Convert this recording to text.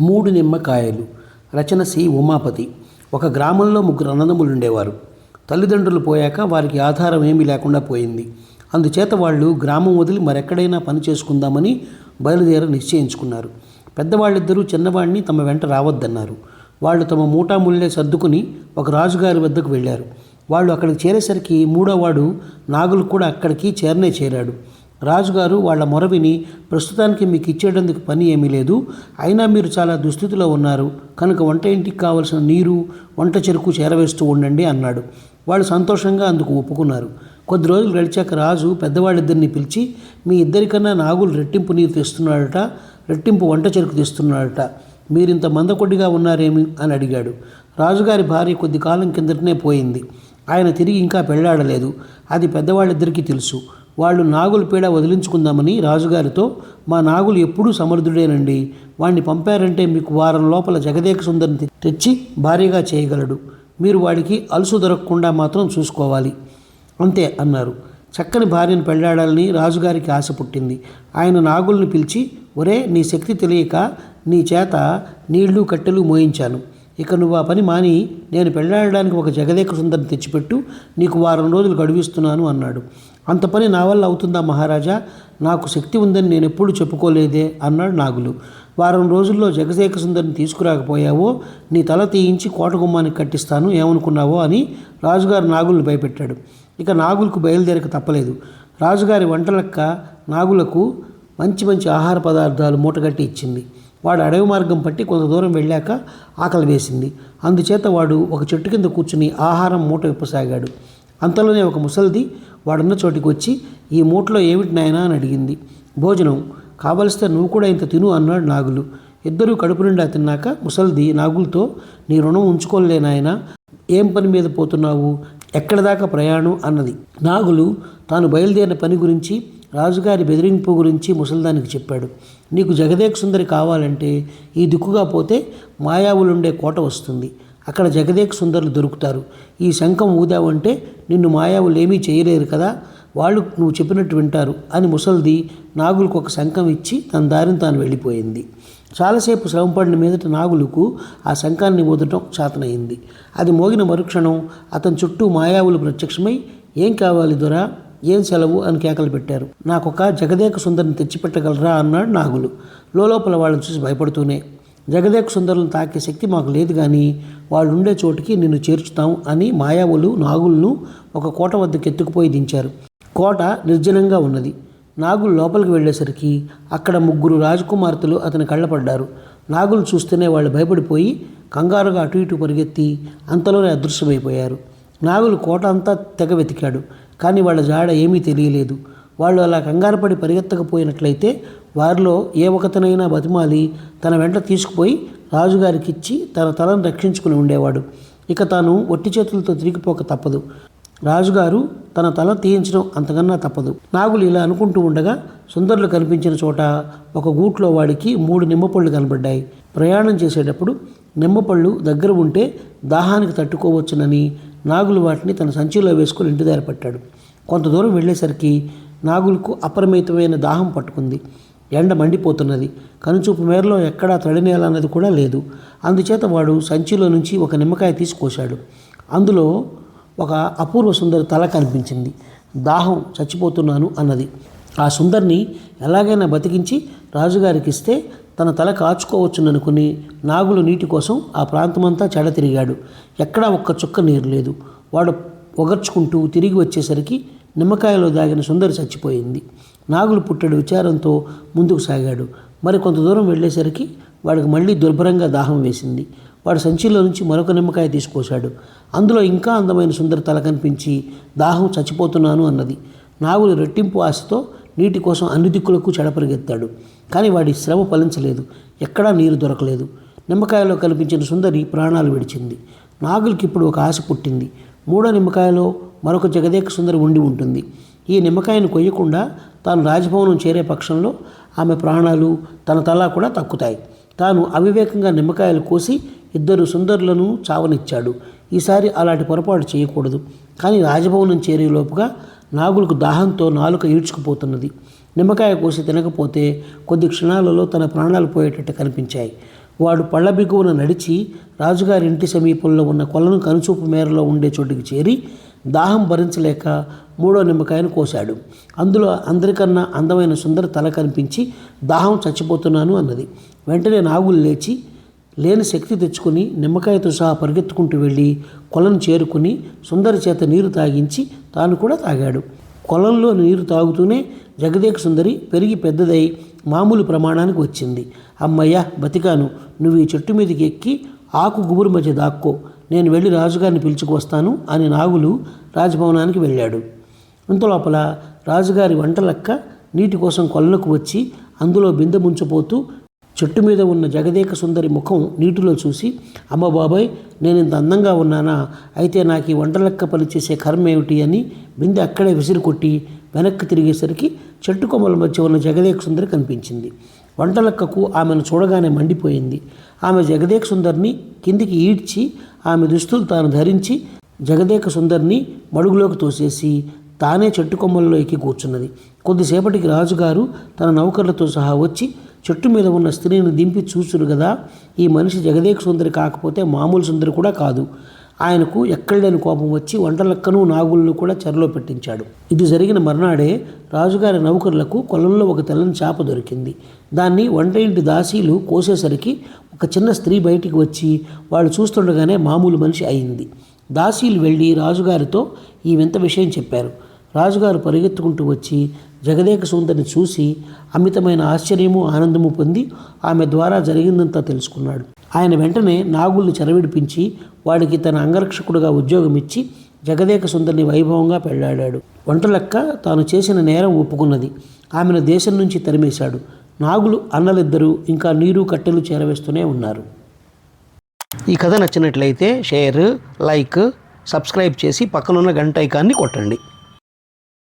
మూడు నిమ్మకాయలు. రచన సి. ఉమాపతి. ఒక గ్రామంలో ముగ్గురు అన్నదమ్ములు ఉండేవారు తల్లిదండ్రులు పోయాక వారికి ఆధారం ఏమీ లేకుండా పోయింది. అందుచేత వాళ్ళు గ్రామం వదిలి మరెక్కడైనా పని చేసుకుందామని బయలుదేర నిశ్చయించుకున్నారు. పెద్దవాళ్ళిద్దరూ చిన్నవాడిని తమ వెంట రావద్దన్నారు. వాళ్ళు తమ మూటాముళ్ళే సర్దుకుని ఒక రాజుగారి వద్దకు వెళ్ళారు. వాళ్ళు అక్కడికి చేరేసరికి మూడోవాడు నాగులు కూడా అక్కడికి చేరనే చేరాడు. రాజుగారు వాళ్ళ మొర విని ప్రస్తుతానికి మీకు ఇచ్చేటందుకు పని ఏమీ లేదు. అయినా మీరు చాలా దుస్థితిలో ఉన్నారు. కనుక వంట ఇంటికి కావలసిన నీరు వంట చెరుకు చేరవేస్తూ ఉండండి అన్నాడు. వాళ్ళు సంతోషంగా అందుకు ఒప్పుకున్నారు. కొద్ది రోజులు గడిచాక రాజు పెద్దవాళ్ళిద్దరిని పిలిచి మీ ఇద్దరికన్నా నాగులు రెట్టింపు నీరు తెస్తున్నాడట రెట్టింపు వంట చెరుకు తెస్తున్నాడట. మీరింత మందకొడ్డిగా ఉన్నారేమి? అని అడిగాడు. రాజుగారి భార్య కొద్ది కాలం కిందటనే పోయింది. ఆయన తిరిగి ఇంకా పెళ్ళాడలేదు అది పెద్దవాళ్ళిద్దరికీ తెలుసు. వాళ్ళు నాగుల పీడ వదిలించుకుందామని రాజుగారితో మా నాగులు ఎప్పుడూ సమర్థుడేనండి. వాణ్ణి పంపారంటే మీకు వారం లోపల జగదేక సుందరిని తెచ్చి భారీగా చేయగలడు. మీరు వాడికి అలుసు దొరకకుండా మాత్రం చూసుకోవాలి. అంతే అన్నారు. చక్కని భార్యను పెళ్ళాడాలని రాజుగారికి ఆశ పుట్టింది. ఆయన నాగుల్ని పిలిచి ఒరే నీ శక్తి తెలియక నీ చేత నీళ్ళు కట్టెలు మోయించాను. ఇక నువ్వు ఆ పని మాని నేను పెళ్ళాడడానికి ఒక జగదేక సుందరిని తెచ్చిపెట్టు నీకు వారం రోజులు గడువిస్తున్నాను అన్నాడు. అంత పని నా వల్ల అవుతుందా మహారాజా? నాకు శక్తి ఉందని నేను ఎప్పుడు చెప్పుకోలేదే అన్నాడు నాగులు. వారం రోజుల్లో జగదేక సుందరిని తీసుకురాకపోయావో నీ తల తీయించి కోటగుమ్మానికి కట్టిస్తాను ఏమనుకున్నావో అని రాజుగారు నాగుల్ని భయపెట్టాడు. ఇక నాగులకు బయలుదేరక తప్పలేదు. రాజుగారి వంటలక్క నాగులకు మంచి మంచి ఆహార పదార్థాలు మూటగట్టి ఇచ్చింది. వాడు అడవి మార్గం పట్టి కొంత దూరం వెళ్ళాక ఆకలి వేసింది. అందుచేత వాడు ఒక చెట్టు కింద కూర్చుని ఆహారం మూట విప్పసాగాడు. అంతలోనే ఒక ముసలిది వాడున్న చోటికి వచ్చి ఈ మూటలో ఏమిటి నాయనా? అని అడిగింది. భోజనం. కావలిస్తే నువ్వు కూడా ఇంత తిను అన్నాడు నాగులు. ఇద్దరూ కడుపు నిండా తిన్నాక ముసలిది నాగులతో నీ రుణం ఉంచుకోలేనాయనా ఏం పని మీద పోతున్నావు? ఎక్కడి దాకా ప్రయాణం? అన్నది. నాగులు తాను బయలుదేరిన పని గురించి రాజుగారి బెదిరింపు గురించి ముసల్దానికి చెప్పాడు. నీకు జగదేక్ సుందరి కావాలంటే ఈ దిక్కుగా పోతే మాయావులుండే కోట వస్తుంది. అక్కడ జగదేక్ సుందరులు దొరుకుతారు. ఈ శంఖం ఊదావంటే నిన్ను మాయావులు ఏమీ చేయలేరు కదా వాళ్ళు నువ్వు చెప్పినట్టు వింటారు అని ముసల్ది నాగులకు ఒక శంఖం ఇచ్చి తన దారిని తాను వెళ్ళిపోయింది. చాలాసేపు శ్రమపడిన మీదట నాగులకు ఆ శంఖాన్ని ఊదటం చేతనయింది అది మోగిన మరుక్షణం అతని చుట్టూ మాయావులు ప్రత్యక్షమై ఏం కావాలి దొరా? ఏం సెలవు? అని కేకలు పెట్టారు. నాకొక జగదేక సుందరిని తెచ్చిపెట్టగలరా? అన్నాడు నాగులు. లోపల వాళ్ళని చూసి భయపడుతూనే జగదేక సుందరులను తాకే శక్తి మాకు లేదు కానీ వాళ్ళు ఉండే చోటికి నిన్ను చేర్చుతాం అని మాయావులు నాగులను ఒక కోట వద్దకు ఎత్తుకుపోయి దించారు. కోట నిర్జనంగా ఉన్నది. నాగులు లోపలికి వెళ్ళేసరికి అక్కడ ముగ్గురు రాజకుమార్తెలు అతని కళ్ళపడ్డారు. నాగులు చూస్తేనే వాళ్ళు భయపడిపోయి కంగారుగా అటు ఇటు పరిగెత్తి అంతలోనే అదృశ్యమైపోయారు. నాగులు కోట అంతా తెగ వెతికాడు కానీ వాళ్ళ జాడ ఏమీ తెలియలేదు. వాళ్ళు అలా కంగారుపడి పరిగెత్తకపోయినట్లయితే వారిలో ఏ ఒకతనైనా బతిమాలి తన వెంట తీసుకుపోయి రాజుగారికి ఇచ్చి తన తలను రక్షించుకుని ఉండేవాడు. ఇక తాను ఒట్టి చేతులతో తిరిగిపోక తప్పదు. రాజుగారు తన తల తీయించడం అంతకన్నా తప్పదు. నాగులు ఇలా అనుకుంటూ ఉండగా సుందరులు కనిపించిన చోట ఒక గూట్లో వాడికి మూడు నిమ్మపళ్ళు కనబడ్డాయి. ప్రయాణం చేసేటప్పుడు నిమ్మపళ్ళు దగ్గర ఉంటే దాహానికి తట్టుకోవచ్చునని నాగులు వాటిని తన సంచిలో వేసుకుని ఇంటి దగ్గర కొంత దూరం వెళ్ళేసరికి నాగులకు అపరిమితమైన దాహం పట్టుకుంది. ఎండ మండిపోతున్నది. కనుచూపు మేరలో ఎక్కడా తడినేల అన్నది కూడా లేదు. అందుచేత వాడు సంచిలో నుంచి ఒక నిమ్మకాయ తీసుకోశాడు. అందులో ఒక అపూర్వ సుందరి తల కనిపించింది. దాహం చచ్చిపోతున్నాను అన్నది. ఆ సుందరిని ఎలాగైనా బతికించి రాజుగారికి ఇస్తే తన తల కాచుకోవచ్చుననుకుని నాగులు నీటి కోసం ఆ ప్రాంతమంతా చెడ తిరిగాడు ఎక్కడా ఒక్క చుక్క నీరు లేదు. వాడు ఒగర్చుకుంటూ తిరిగి వచ్చేసరికి నిమ్మకాయలో దాగిన సుందరి చచ్చిపోయింది. నాగులు పుట్టడు విచారంతో ముందుకు సాగాడు. మరి కొంత దూరం వెళ్ళేసరికి వాడికి మళ్ళీ దుర్భరంగా దాహం వేసింది. వాడు సంచిలో నుంచి మరొక నిమ్మకాయ తీసుకొచ్చాడు అందులో ఇంకా అందమైన సుందర తల కనిపించి దాహం చచ్చిపోతున్నాను అన్నది. నాగులు రెట్టింపు ఆశతో నీటి కోసం అన్ని దిక్కులకు చెడపరిగెత్తాడు. కానీ వాడి శ్రమ ఫలించలేదు. ఎక్కడా నీరు దొరకలేదు. నిమ్మకాయలో కనిపించిన సుందరి ప్రాణాలు విడిచింది. నాగులకి ఇప్పుడు ఒక ఆశ పుట్టింది. మూడో నిమ్మకాయలో మరొక జగదేక సుందరి ఉండి ఉంటుంది. ఈ నిమ్మకాయను కొయ్యకుండా తాను రాజభవనం చేరే పక్షంలో ఆమె ప్రాణాలు తన తల కూడా తక్కుతాయి. తాను అవివేకంగా నిమ్మకాయలు కోసి ఇద్దరు సుందరులను చావనిచ్చాడు. ఈసారి అలాంటి పొరపాటు చేయకూడదు. కానీ రాజభవనం చేరేలోపుగా నాగులకు దాహంతో నాలుక ఈడ్చుకుపోతున్నది. నిమ్మకాయ కోసి తినకపోతే కొద్ది క్షణాలలో తన ప్రాణాలు పోయేటట్టు కనిపించాయి. వాడు పళ్ళ బిగువన నడిచి రాజుగారి ఇంటి సమీపంలో ఉన్న కొలను కనుచూపు మేరలో ఉండే చోటుకి చేరి దాహం భరించలేక మూడో నిమ్మకాయను కోశాడు. అందులో అందరికన్నా అందమైన సుందర తల కనిపించి దాహం చచ్చిపోతున్నాను అన్నది. వెంటనే నాగులు లేచి లేని శక్తి తెచ్చుకుని నిమ్మకాయతో సహా పరిగెత్తుకుంటూ వెళ్ళి కొలను చేరుకుని సుందరి చేత నీరు తాగించి తాను కూడా తాగాడు. కొలంలో నీరు తాగుతూనే జగదేక సుందరి పెరిగి పెద్దదై మామూలు ప్రమాణానికి వచ్చింది. అమ్మయ్య బతికాను. నువ్వు ఈ చెట్టు మీదకి ఎక్కి ఆకు గుబురు మధ్య దాక్కో. నేను వెళ్ళి రాజుగారిని పిలుచుకువస్తాను అని నాగులు రాజభవనానికి వెళ్ళాడు. ఇంతలోపల రాజుగారి వంటలక్క నీటి కోసం కొలనుకు వచ్చి అందులో బిందె ముంచపోతూ చెట్టు మీద ఉన్న జగదేక సుందరి ముఖం నీటిలో చూసి అమ్మ బాబాయ్ నేను ఇంత అందంగా ఉన్నానా? అయితే నాకు ఈ వంటలక్క పని చేసే కర్మ ఏమిటి? అని బిందె అక్కడే విసిరి కొట్టి వెనక్కి తిరిగేసరికి చెట్టు కొమ్మల మధ్య ఉన్న జగదేక సుందరి కనిపించింది. వంటలక్కకు ఆమెను చూడగానే మండిపోయింది. ఆమె జగదేక సుందరిని కిందికి ఈడ్చి ఆమె దుస్తులు తాను ధరించి జగదేక సుందరిని మడుగులోకి తోసేసి తానే చెట్టు కొమ్మల్లో ఎక్కి కూర్చున్నది. కొద్దిసేపటికి రాజుగారు తన నౌకర్లతో సహా వచ్చి చెట్టు మీద ఉన్న స్త్రీని దింపి చూసురు కదా ఈ మనిషి జగదేక సుందరి కాకపోతే మామూలు సుందరి కూడా కాదు. ఆయనకు ఎక్కడలేని కోపం వచ్చి వంటలక్కను నాగులను కూడా చెరలో పెట్టించాడు. ఇది జరిగిన మర్నాడే రాజుగారి నౌకర్లకు కొలంలో ఒక తెల్లని చేప దొరికింది. దాన్ని వంట ఇంటి దాసీలు కోసేసరికి ఒక చిన్న స్త్రీ బయటికి వచ్చి వాళ్ళు చూస్తుండగానే మామూలు మనిషి అయింది. దాసీలు వెళ్ళి రాజుగారితో ఈ వింత విషయం చెప్పారు. రాజుగారు పరిగెత్తుకుంటూ వచ్చి జగదేక సుందరిని చూసి అమితమైన ఆశ్చర్యము ఆనందము పొంది ఆమె ద్వారా జరిగిందంతా తెలుసుకున్నాడు. ఆయన వెంటనే నాగుల్ని చెరవిడిపించి వాడికి తన అంగరక్షకుడుగా ఉద్యోగం ఇచ్చి జగదేక సుందరిని వైభవంగా పెళ్ళాడాడు. వంటలక్క తాను చేసిన నేరం ఒప్పుకున్నది. ఆమెను దేశం నుంచి తరిమేశాడు. నాగులు అన్నలిద్దరూ ఇంకా నీరు కట్టెలు చేరవేస్తూనే ఉన్నారు. ఈ కథ నచ్చినట్లయితే షేర్ లైక్ సబ్స్క్రైబ్ చేసి పక్కనున్న గంట ఐకాన్ని కొట్టండి.